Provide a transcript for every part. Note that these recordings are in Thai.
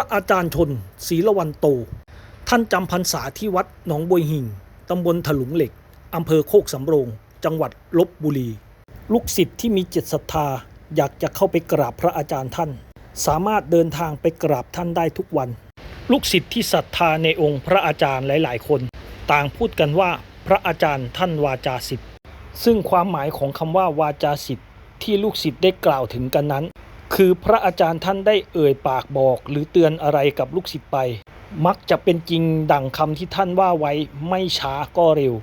ระอาจารย์ชนศรีละวันโต ท่านจำพรรษาที่วัดหนองบวยหิ่งตำบลถลุงเหล็กอำเภอโคกสำโรง จังหวัดลบบุรี ลูกศิษย์ที่มีจิตศรัทธาอยากจะเข้าไปกราบพระอาจารย์ท่าน สามารถเดินทางไปกราบท่านได้ทุกวัน ลูกศิษย์ที่ศรัทธาในองค์พระอาจารย์หลาย ๆ คน ต่างพูดกันว่าพระอาจารย์ท่านวาจาสิบซึ่งความหมายของคำว่าวาจาสิบที่ลูกศิษย์ได้กล่าวถึงกันนั้น คือพระอาจารย์ท่านได้เอ่ยปากบอก หรือเตือนอะไรกับลูกศิษย์ไป มักจะเป็นจริงดังคำที่ท่านว่าไว้ไม่ช้าก็เร็ว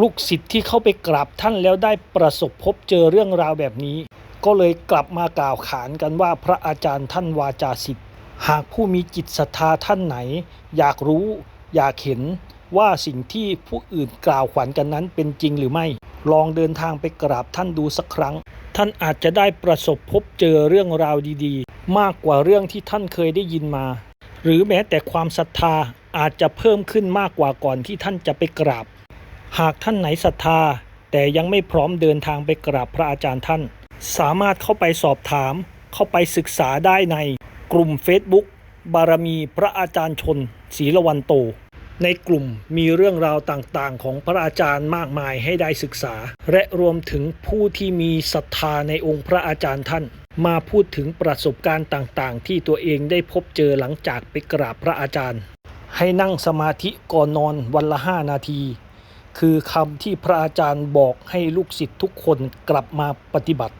ลูกศิษย์ที่เข้าไปกราบท่านแล้วได้ประสบพบเจอเรื่องราวแบบนี้ ก็เลยกลับมากล่าวขานกันว่าพระอาจารย์ท่านวาจาสิบหากผู้มีจิตศรัทธาท่านไหน อยากรู้ อยากเห็น ว่าสิ่งที่ผู้อื่นกล่าวขวัญกันนั้นเป็นจริงหรือไม่ ลองเดินทางไปกราบท่านดูสักครั้ง ท่านอาจจะได้ประสบพบเจอเรื่องราวดีๆ มากกว่าเรื่องที่ท่านเคยได้ยินมา หรือแม้แต่ความศรัทธาอาจจะเพิ่มขึ้นมากกว่าก่อนที่ท่านจะไปกราบ หากท่านไหนศรัทธา แต่ยังไม่พร้อมเดินทางไปกราบพระอาจารย์ท่าน สามารถเข้าไปสอบถาม เข้าไปศึกษาได้ในกลุ่ม Facebook บารมีพระอาจารย์ชนศรีละวันโต ในกลุ่มมีเรื่องราวต่างๆ ของพระอาจารย์มากมายให้ได้ศึกษา และรวมถึงผู้ที่มีศรัทธาในองค์พระอาจารย์ท่าน มาพูดถึงประสบการณ์ต่างๆ ที่ตัวเองได้พบเจอหลังจากไปกราบพระอาจารย์ ให้นั่งสมาธิก่อนนอนวันละห้านาที คือคำที่พระอาจารย์บอกให้ลูกศิษย์ทุกคนกลับมาปฏิบัติ